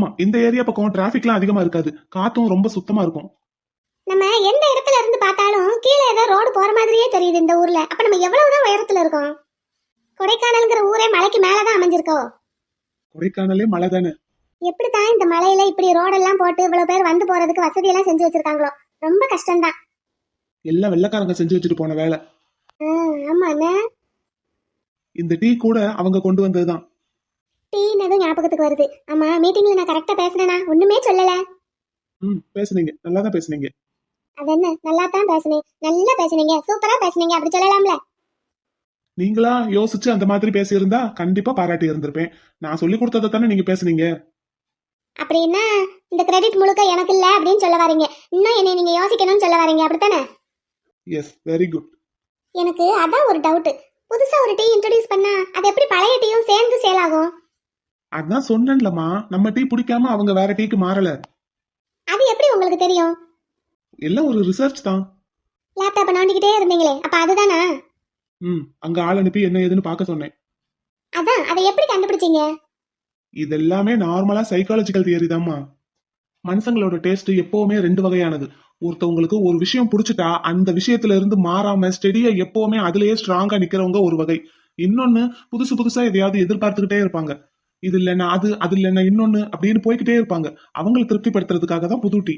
ஆமா இந்த ஏரியா பக்கம் டிராபிக்லாம் அதிகமா இருக்காது. காத்தும் ரொம்ப சுத்தமா இருக்கும். நம்ம எந்த இடத்துல இருந்து பார்த்தாலும் கீழே ஏதோ ரோடு போற மாதிரியே தெரியுது இந்த ஊர்ல. அப்ப நம்ம எவ்வளவுதான் உயரத்துல இருக்கோம்? கொடைக்கானல்ங்கிற ஊரே மலைக்கு மேலதான் அமைஞ்சிருக்கோ? கொடைக்கானலே மழை தானே. எப்படித்தான் இந்த மலையில இப்படி ரோடெல்லாம் போட்டு இவ்வளவு பேர் வந்து போறதுக்கு வசதி எல்லாம் செஞ்சு வச்சிருக்காங்களோ? ரொம்ப கஷ்டம்தான். எல்லாம் வெள்ளக்காரங்க செஞ்சு வச்சுட்டு போன வேலை. ஆமா இந்த டீ கூட அவங்க கொண்டு வந்ததுதான். டீன்னு எதுவும் ஞாபகத்துக்கு வருது. ஆமா மீட்டிங்ல நான் கரெக்டா பேசுனேனா ஒண்ணுமே சொல்லல. ம் பேசுனீங்க. நல்லா தான் பேசுனீங்க. அது என்ன நல்லா தான் பேசுனேன். நல்லா பேசுனீங்க. சூப்பரா பேசுனீங்க. அப்படி சொல்லலாம்ல? நீங்களா யோசிச்சு அந்த மாதிரி பேசியிருந்தா கண்டிப்பா பாராட்டி இருந்திருப்பேன். நான் சொல்லி கொடுத்ததை தானே நீங்க பேசுனீங்க? அப்படின்னா இந்த கிரெடிட் முழுக்க எனக்கு இல்ல அப்படின்னு சொல்ல வரீங்க. இன்னும் என்னை நீங்க யோசிக்கணும்னு சொல்ல வரீங்க. அப்படித்தானே? எஸ் வெரி குட் எனக்கு அதான் ஒரு டவுட் புதுசா ஒரு டீ இன்ட்ரடியூஸ் பண்ணா அது எப்படி பழைய டீயும் சேர்ந்து சேல் ஆகும்? அதான் சொன்னேன்லம்மா. நம்ம டீ பிடிக்காம அவங்க வேற டீக்கு மாறல. அது எப்படி உங்களுக்கு தெரியும்? எல்லாம் ஒரு ரிசர்ச் தான். லேப்டாப்பை நோண்டிக்கிட்டே இருந்தீங்களே. அப்ப அதுதானா? ம் அங்க ஆள் அனுப்பி என்ன ஏதுன்னு பார்க்க சொன்னேன். அதான் அதை எப்படி கண்டுபிடிச்சீங்க? இதெல்லாமே நார்மலா சைக்காலஜிக்கல் தியரி தாம்மா மனுஷங்களோட டேஸ்ட் எப்பவுமே ரெண்டு வகையானது. ஒருத்தவங்களுக்கு ஒரு விஷயம் பிடிச்சிட்டா அந்த விஷயத்துல இருந்து மாறாம ஸ்டெடியா எப்பவுமே அதுலயே ஸ்ட்ராங்கா நிக்கிறவங்க ஒரு வகை. இன்னொன்னு புதுசு புதுசா எதையாவது எதிர்பார்த்துக்கிட்டே இருப்பாங்க. இது இல்லைன்னா அது அது இல்லைன்னா இன்னொன்னு அப்படின்னு போய்கிட்டே இருப்பாங்க. அவங்களை திருப்திப்படுத்துறதுக்காக தான் புது டீ.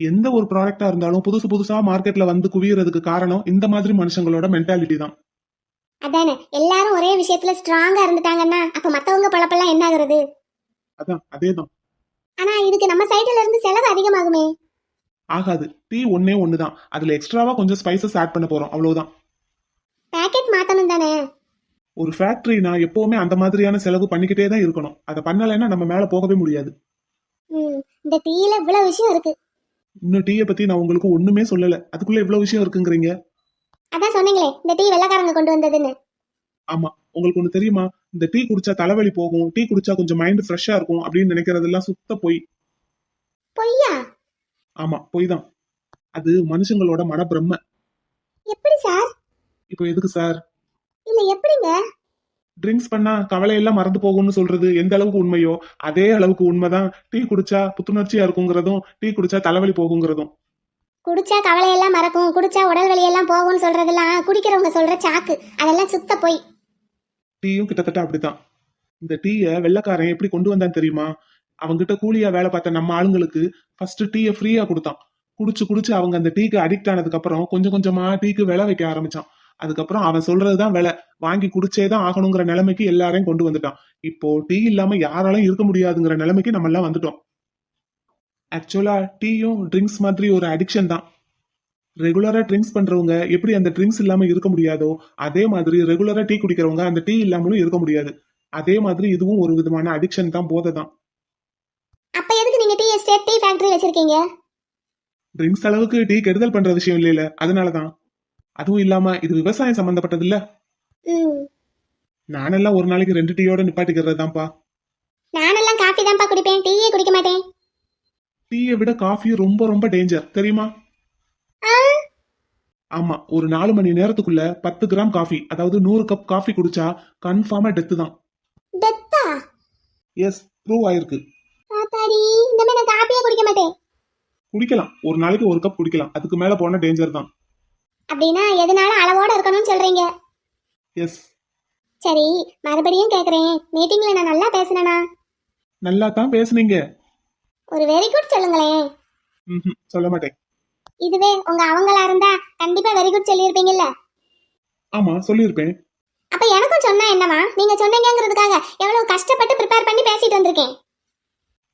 எந்த ஒரு ப்ராடக்டா இருந்தாலும் புதுசு புதுசா மார்க்கெட்ல வந்து குவியறதுக்கு காரணம் இந்த மாதிரி மனுஷங்களோட மென்டாலிட்டி தான். அதானே? எல்லாரும் ஒரே விஷயத்துல ஸ்ட்ராங்கா இருந்துட்டாங்கன்னா அப்ப மத்தவங்க பழப்பெல்லாம் என்ன ஆகுறது அதான் அதேதான். ஆனா இதுக்கு நம்ம சைடுல இருந்து செலவு அதிகமாகுமே. ஆகாது. டீ ஒன்னே ஒண்ணுதான். அதுல எக்ஸ்ட்ராவா கொஞ்சம் ஸ்பைசஸ் ஆட் பண்ண போறோம். அவ்வளவுதான். பேக்கெட் மாத்தணும் தானே? ஒரு ஃபேக்டரினா எப்பவுமே அந்த மாதிரியான செலவு பண்ணிக்கிட்டே தான் இருக்கணும். அதை பண்ணலைன்னா நம்ம மேல போகவே முடியாது. இந்த டீல இவ்வளவு விஷயம் இருக்கு. இன்னும் டீயை பத்தி நான் உங்களுக்கு ஒண்ணுமே சொல்லல. அதுக்குள்ள இவ்வளவு விஷயம் இருக்குங்கிறீங்க? அதான் சொன்னீங்களே இந்த டீ வெள்ளக்காரங்க கொண்டு வந்ததுன்னு. ஆமா உங்களுக்கு ஒண்ணு தெரியுமா? இந்த டீ குடிச்சா தலைவலி போகும் டீ குடிச்சா கொஞ்சம் மைண்ட் ஃப்ரெஷ்ஷா இருக்கும் அப்படின்னு நினைக்கிறதெல்லாம் சுத்த பொய். பொய்யா? ஆமா பொய் தான் அது மனுஷங்களோட மனப்பிரம்ம. எப்படி சார்? இப்போ எதுக்கு சார்? எப்படிங்க ட்ரிங்க்ஸ் பண்ணா கவலையெல்லாம் மறந்து போகும்னு சொல்றது எந்த அளவுக்கு உண்மையோ அதே அளவுக்கு உண்மைதான். டீ குடிச்சா புத்துணர்ச்சியா இருக்குங்கிறதும் டீ குடிச்சா தலைவலி போகுங்கிறதும். குடிச்சா கவலையெல்லாம் மறக்கும் குடிச்சா உடல் வலியெல்லாம் போகும்னு சொல்றதெல்லாம் குடிக்கிறவங்க சொல்ற சாக்கு அதெல்லாம் சுத்த பொய். டீயும் கிட்டத்தட்ட அப்படித்தான். இந்த டீயை வெள்ளைக்காரன் எப்படி கொண்டு வந்தான் தெரியுமா? அவங்கிட்ட கூலியா வேலை பார்த்த நம்ம ஆளுங்களுக்கு ஃபர்ஸ்ட் டீயை ஃப்ரீயா கொடுத்தான். குடிச்சு குடிச்சு அவங்க அந்த டீக்கு அடிக்ட் ஆனதுக்கு அப்புறம் கொஞ்சம் கொஞ்சமா டீக்கு விலை வைக்க ஆரம்பிச்சான். அதுக்கப்புறம் அவன் சொல்றதுதான் விலை. வாங்கி குடிச்சே தான் ஆகணுங்கிற நிலைமைக்கு எல்லாரையும் கொண்டு வந்துட்டான். இப்போ டீ இல்லாம யாராலும் இருக்க முடியாதுங்கிற நிலைமைக்கு நம்ம எல்லாம் வந்துட்டோம். ஆக்சுவலா டீயும் ட்ரிங்க்ஸ் மாதிரி ஒரு அடிக்ஷன் தான். ரெகுலரா ட்ரிங்க்ஸ் பண்றவங்க எப்படி அந்த ட்ரிங்க்ஸ் இல்லாம இருக்க முடியாதோ அதே மாதிரி ரெகுலரா டீ குடிக்கிறவங்க அந்த டீ இல்லாமலும் இருக்க முடியாது. அதே மாதிரி இதுவும் ஒரு விதமான அடிக்ஷன் தான் போதை தான். அப்ப எதுக்கு நீங்க டீ எஸ்டேட் டீ ஃபேக்டரி வச்சிருக்கீங்க? ட்ரிங்க்ஸ் அளவுக்கு டீ கெடுதல் பண்ற விஷயம் இல்லைல அதனாலதான். அதுவும் இல்லாம இது விவசாயம் சம்பந்தப்பட்டது இல்ல நானெல்லாம் ஒரு நாளைக்கு ரெண்டு டீயோட நிப்பாட்டிக்கிறது தான்ப்பா நானெல்லாம் காஃபி தான்ப்பா குடிப்பேன். டீயே குடிக்க மாட்டேன். டீயை விட காஃபி ரொம்ப ரொம்ப டேஞ்சர் தெரியுமா? ஆமா ஒரு நாலு மணி நேரத்துக்குள்ள பத்து கிராம் காஃபி அதாவது நூறு கப் காஃபி குடிச்சா கன்ஃபார்மா டெத்து தான். டெத்தா எஸ் ப்ரூவ் ஆயிருக்கு. ஆத்தாடி இந்த மாதிரி நான் காப்பியே குடிக்க மாட்டேன். குடிக்கலாம். ஒரு நாளைக்கு ஒரு கப் குடிக்கலாம். அதுக்கு மேல போனா டேஞ்சர் தான். அப்படின்னா எதனால அளவோட இருக்கணும்னு சொல்றீங்க? எஸ் சரி மறுபடியும் கேக்குறேன். மீட்டிங்ல நான் நல்லா பேசினேனா? நல்லா தான் பேசுனீங்க. ஒரு வெரி குட் சொல்லுங்களேன் ம்ஹும், சொல்ல மாட்டேன். இதுவே உங்க அவங்களா இருந்தா கண்டிப்பா வெரி குட் சொல்லியிருப்பீங்கல்ல? ஆமா சொல்லியிருப்பேன். அப்ப எனக்கும் சொன்னா என்னவா? நீங்க சொன்னீங்கங்கிறதுக்காக எவ்வளவு கஷ்டப்பட்டு ப்ரிப்பேர் பண்ணி பேசிட்டு வந்திருக்கேன்.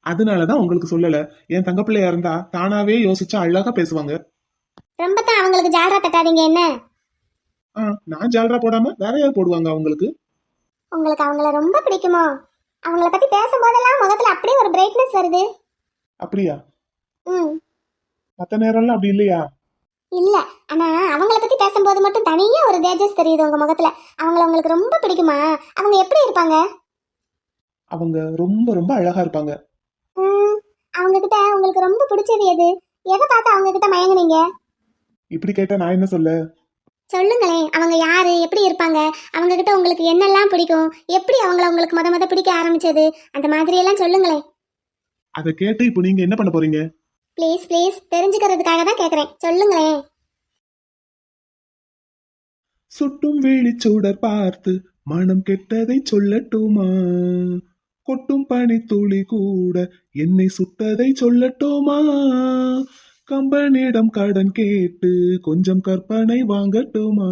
அதனாலதான் உங்களுக்கு சொல்லல. என் தங்க பிள்ளையா இருந்தா தானாவே யோசிச்சா அழகா பேசுவாங்க. ரொம்ப தான் அவங்களுக்கு ஜாலரா தட்டாதீங்க என்ன? ஆ நான் ஜாலரா போடாம வேற யார் போடுவாங்க அவங்களுக்கு? உங்களுக்கு அவங்கள ரொம்ப பிடிக்குமோ? அவங்கள பத்தி பேசும்போதெல்லாம் முகத்துல அப்படியே ஒரு பிரைட்னஸ் வருது. அப்படியா? ம். மத்த நேரம்லாம் அப்படி இல்லையா? இல்ல ஆனா அவங்கள பத்தி பேசும்போது மட்டும் தனியா ஒரு தேஜஸ் தெரியுது உங்க முகத்துல. அவங்கள உங்களுக்கு ரொம்ப பிடிக்குமா? அவங்க எப்படி இருப்பாங்க? அவங்க ரொம்ப ரொம்ப அழகா இருப்பாங்க. ம், அவங்க கிட்ட உங்களுக்கு ரொம்ப பிடிச்சது எது? எதை பார்த்து அவங்க கிட்ட மயங்குனீங்க? இப்படி கேட்டா நான் என்ன சொல்ல? சொல்லுங்களேன் அவங்க யாரு? எப்படி இருப்பாங்க? அவங்க கிட்ட உங்களுக்கு என்னெல்லாம் பிடிக்கும்? எப்படி அவங்கள உங்களுக்கு முத முத பிடிக்க ஆரம்பிச்சது? அந்த மாதிரி எல்லாம் சொல்லுங்களேன் அதை கேட்டு இப்போ நீங்க என்ன பண்ண போறீங்க? ப்ளீஸ் ப்ளீஸ் தெரிஞ்சுக்கிறதுக்காக தான் கேக்குறேன். சொல்லுங்களேன் சுட்டும் வேலிச்சூடர் பார்த்து மனம் கெட்டதை சொல்லட்டுமா? கொட்டும் பனி துளி கூட என்னை சுட்டதை சொல்லட்டுமா? கம்பனிடம் கடன் கேட்டு கொஞ்சம் கற்பனை வாங்கட்டுமா?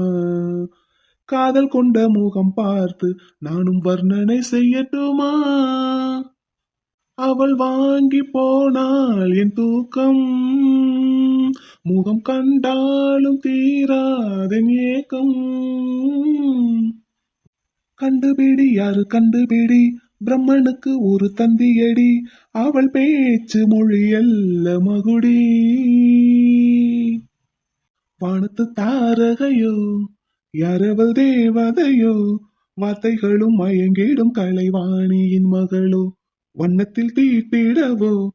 காதல் கொண்ட முகம் பார்த்து நானும் வர்ணனை செய்யட்டுமா? அவள் வாங்கி போனால் என் தூக்கம் முகம் கண்டாலும் தீராதன் ஏக்கம். கண்டுபிடி யாரு கண்டுபிடி? பிரம்மனுக்கு ஒரு தந்தியடி. அவள் பேச்சு மொழியல்ல மகுடி. வானத்து தாரகையோ யாரவள் தேவதையோ வார்த்தைகளும் மயங்கிடும் கலைவாணியின் மகளோ வண்ணத்தில் தீட்டிடவோ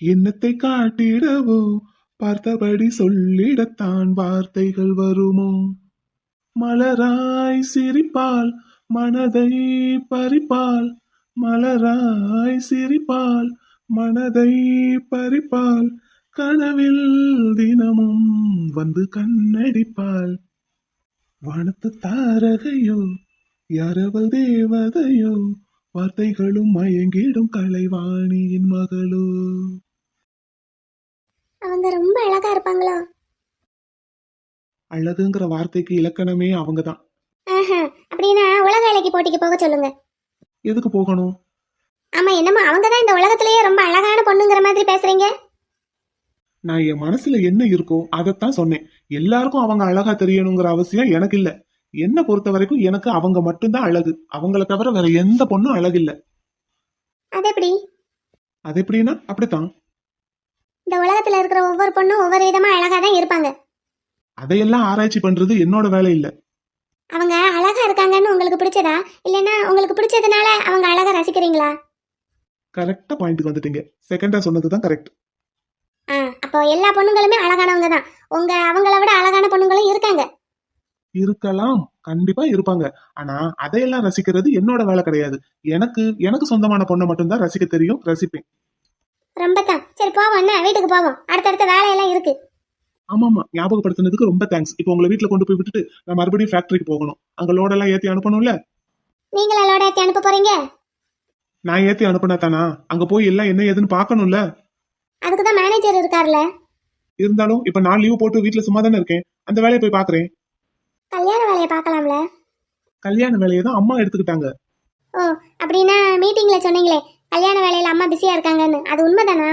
எண்ணத்தை காட்டிடவோ பார்த்தபடி சொல்லிடத்தான் வார்த்தைகள் வருமோ? மலராய் சிரிப்பால் மனதை பறிப்பால் மலராய் சிரிப்பால் மனதை பறிப்பால் கனவில் தினமும் வந்து கண்ணடிப்பாள் வானத்து தாரகையோ யாரவள் தேவதையோ வார்த்தைகளும் மயங்கிடும் கலைவாணியின் மகளோ. அவங்க ரொம்ப அழகா இருப்பாங்களோ? அழகுங்கிற வார்த்தைக்கு இலக்கணமே அவங்கதான். ஆஹா அப்படின்னா உலக வேலைக்கு போட்டிக்கு போக சொல்லுங்க. எதுக்கு போகணும்? ஆமா என்னமோ அவங்க தான் இந்த உலகத்திலேயே ரொம்ப அழகான பொண்ணுங்கிற மாதிரி பேசுறீங்க. நான் என் மனசுல என்ன இருக்கோ அதைத்தான் சொன்னேன். எல்லாருக்கும் அவங்க அழகா தெரியணுங்கிற அவசியம் எனக்கு இல்ல என்ன பொறுத்த வரைக்கும் எனக்கு அவங்க மட்டும்தான் அழகு. அவங்கள தவிர வேற எந்த பொண்ணும் அழகு இல்ல அது எப்படி அது எப்படின்னா அப்படித்தான். இந்த உலகத்துல இருக்கிற ஒவ்வொரு பொண்ணும் ஒவ்வொரு விதமா அழகா தான் இருப்பாங்க. அதையெல்லாம் ஆராய்ச்சி பண்றது என்னோட வேலை இல்ல. அவங்க அழகா இருக்காங்கன்னு உங்களுக்கு பிடிச்சதா? இல்லைன்னா உங்களுக்கு பிடிச்சதுனால அவங்க அழகா ரசிக்கிறீங்களா? கரெக்டா பாயிண்ட்டுக்கு வந்துட்டீங்க. செகண்டா சொன்னதுதான் கரெக்ட் ஆ அப்போ எல்லா பொண்ணுங்களுமே அழகானவங்க தான் உங்க அவங்கள விட அழகான பொண்ணுங்களும் இருக்காங்க. இருக்கலாம். கண்டிப்பா இருப்பாங்க. ஆனா அதையெல்லாம் ரசிக்கிறது என்னோட வேலை கிடையாது. எனக்கு எனக்கு சொந்தமான பொண்ணை மட்டும்தான் ரசிக்க தெரியும் ரசிப்பேன். ரொம்ப தான் சரி போவோம் என்ன வீட்டுக்கு போவோம். அடுத்தடுத்த வேலையெல்லாம் இருக்கு. ஆமாமா ஞாபகப்படுத்தினதுக்கு ரொம்ப தேங்க்ஸ் இப்போ உங்களை வீட்டுல கொண்டு போய் விட்டுட்டு நான் மறுபடியும் ஃபேக்டரிக்கு போகணும். அங்க லோடெல்லாம் ஏத்தி அனுப்பணும்ல? நீங்களா லோட ஏத்தி அனுப்ப போறீங்க? நான் ஏத்தி அனுப்புனா தானா? அங்க போய் எல்லாம் என்ன ஏதுன்னு பார்க்கணும்ல? அதுக்கு தான் மேனேஜர் இருக்கார்ல. இருந்தாலும் இப்ப நான் லீவ் போட்டு வீட்ல சும்மா தானே இருக்கேன். அந்த வேலையை போய் பாக்குறேன் கல்யாண வேலையை பார்க்கலாம்ல? கல்யாண வேலையை தான் அம்மா எடுத்துக்கிட்டாங்க. ஓ அப்படின்னா மீட்டிங்ல சொன்னீங்களே கல்யாண வேலையில அம்மா பிஸியா இருக்காங்கன்னு. அது உண்மைதானா?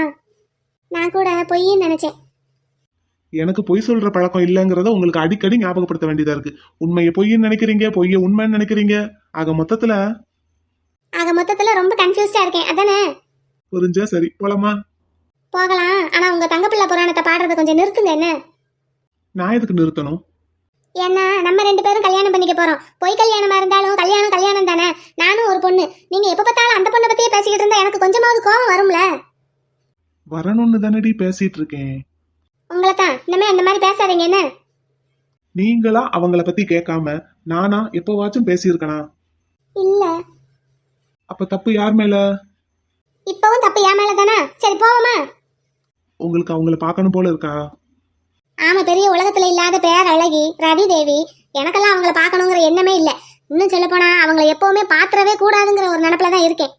நான் கூட பொய்ன்னு நினைச்சேன். எனக்கு பொய் சொல்ற பழக்கம் இல்லைங்கிறத உங்களுக்கு அடிக்கடி ஞாபகப்படுத்த வேண்டியதா இருக்கு. உண்மையை பொய்ன்னு நினைக்கிறீங்க பொய்யை உண்மைன்னு நினைக்கிறீங்க. ஆக மொத்தத்துல ஆக மொத்தத்துல ரொம்ப கன்ஃபியூஸ்டா இருக்கேன். அதானே? புரிஞ்சா சரி போலாமா? போகலாம். ஆனா உங்க தங்கப்பிள்ளை புராணத்தை பாடுறத கொஞ்சம் நிறுத்துங்க என்ன? நான் எதுக்கு நிறுத்தணும்? ஏன்னா நம்ம ரெண்டு பேரும் கல்யாணம் பண்ணிக்க போறோம். பொய் கல்யாணமா இருந்தாலும் கல்யாணம் கல்யாணம் தானே? நானும் ஒரு பொண்ணு. நீங்க எப்ப பார்த்தாலும் அந்த பொண்ணை பத்தியே பேசிக்கிட்டு இருந்தா எனக்கு கொஞ்சமாவது கோவம் வரும்ல? வரணும்னு தானடி பேசிட்டு இருக்கேன். உங்களை தான் இனிமே அந்த மாதிரி பேசாதீங்க என்ன? நீங்களா அவங்கள பத்தி கேட்காம நானா எப்பவாச்சும் பேசியிருக்கனா? இல்ல. அப்ப தப்பு யார் மேல? இப்பவும் தப்பு என் மேல தானே சரி போவோமா? உங்களுக்கு அவங்கள பார்க்கணும் போல இருக்கா? ஆமா பெரிய உலகத்துல இல்லாத பேர் அழகி ரதி தேவி எனக்கெல்லாம் அவங்கள பார்க்கணுங்கிற எண்ணமே இல்ல. இன்னும் சொல்ல போனா அவங்கள எப்பவுமே பாத்திரவே கூடாதுங்கிற ஒரு நினப்புல தான் இருக்கேன்.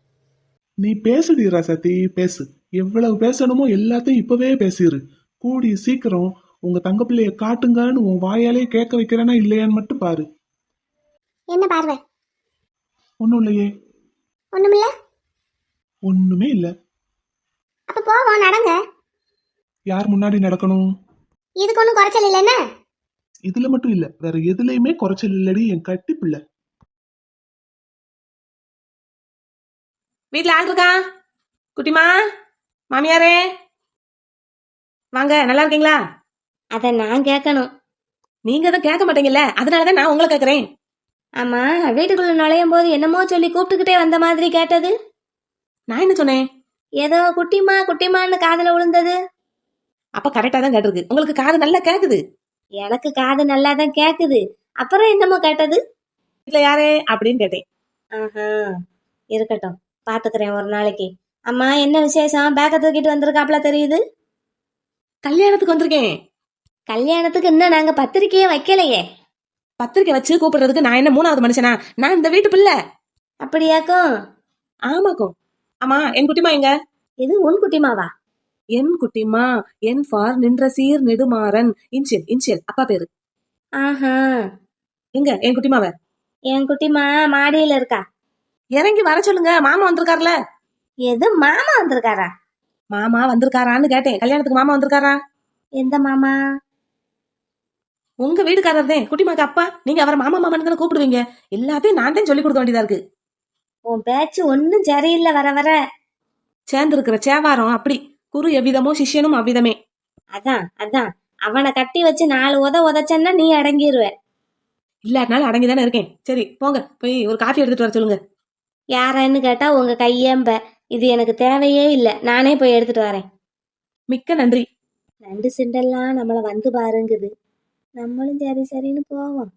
நீ பேசுடி ரசதி பேசு. எவ்வளவு பேசணுமோ எல்லாத்தையும் இப்பவே பேசிரு. கூடி சீக்கிரம் உங்க தங்க பிள்ளைய காட்டுங்கன்னு உன் வாயாலே கேட்க வைக்கிறேனா இல்லையான்னு மட்டும் பாரு. என்ன பார்வை? ஒண்ணும் இல்லையே. ஒண்ணுமில்ல ஒண்ணுமே இல்ல. அப்ப போவோம் நடங்க. யார் முன்னாடி நடக்கணும்? இதுக்கு ஒன்றும் குறைச்சல் இல்லைன்னா இதுல மட்டும் இல்ல. வேற எதுலயுமே குறைச்சல் இல்லடி என் கட்டி பிள்ளை. வீட்ல ஆள் இருக்கா? குட்டிமா? மாமியாரே? வாங்க நல்லா இருக்கீங்களா? அத நான் கேட்கணும் நீங்க தான் கேட்க மாட்டீங்கல்ல? அதனாலதான் நான் உங்களை கேக்குறேன் ஆமா வீட்டுக்குள்ள நுழையும் போது என்னமோ சொல்லி கூப்பிட்டுக்கிட்டே வந்த மாதிரி கேட்டது. நான் என்ன சொன்னேன்? ஏதோ குட்டிமா குட்டிமான்னு காதுல விழுந்தது அப்ப கரெக்டா தான் கேட்டிருக்கு. உங்களுக்கு காது நல்லா கேக்குது? எனக்கு காது நல்லா தான் கேக்குது. அப்புறம் என்னமோ கேட்டது? வீட்டுல யாரே? அப்படின்னு கேட்டேன். ஆஹா இருக்கட்டும். பாத்துக்கிறேன் ஒரு நாளைக்கு. அம்மா என்ன விசேஷம்? பேக்க தூக்கிட்டு வந்திருக்காப்ல தெரியுது? கல்யாணத்துக்கு வந்திருக்கேன். கல்யாணத்துக்கு இன்னும் நாங்க பத்திரிக்கையே வைக்கலையே. பத்திரிக்கை வச்சு கூப்பிடுறதுக்கு நான் என்ன மூணாவது மனுஷனா? நான் இந்த வீட்டு பிள்ளை. அப்படியாக்கும் ஆமாக்கும் ஆமா என் குட்டிமா எங்க? இது உன் குட்டிமாவா? என் குட்டிமா என் ஃபார் நின்ற சீர் நெடுமாறன். இன்சியல் இன்சியல் அப்பா பேரு. ஆஹா. எங்க என் குட்டிமாவ? என் குட்டிமா மாடியில இருக்கா? இறங்கி வர சொல்லுங்க மாமா வந்திருக்காருல. எது மாமா வந்திருக்காரா? மாமா வந்திருக்காரான்னு கேட்டேன். கல்யாணத்துக்கு மாமா வந்திருக்காரா? எந்த மாமா? உங்க வீட்டுக்காரர் தான். குட்டிமாக்கு அப்பா. நீங்க அவரை மாமா மாமான்னு தானே கூப்பிடுவீங்க. எல்லாத்தையும் நான் தான் சொல்லி கொடுக்க வேண்டியதா இருக்கு. உன் பேச்சு ஒன்னும் சரியில்லை வர வர. சேர்ந்து இருக்கிற சேவாரம் அப்படி. குரு எவ்விதமோ சிஷ்யனும் அவ்விதமே. அதான் அதான். அவனை கட்டி வச்சு நாலு உத உதச்சன்னா நீ அடங்கிருவ. இல்லாட்டினாலும் அடங்கி தானே இருக்கேன். சரி போங்க. போய் ஒரு காஃபி எடுத்துட்டு வர சொல்லுங்க. யாரன்னு கேட்டா உங்க கையேம்ப. இது எனக்கு தேவையே இல்லை. நானே போய் எடுத்துட்டு வரேன். மிக்க நன்றி. நண்டு சிண்டெல்லாம் நம்மள வந்து பாருங்குது. நம்மளும் சரி சரின்னு போவோம்.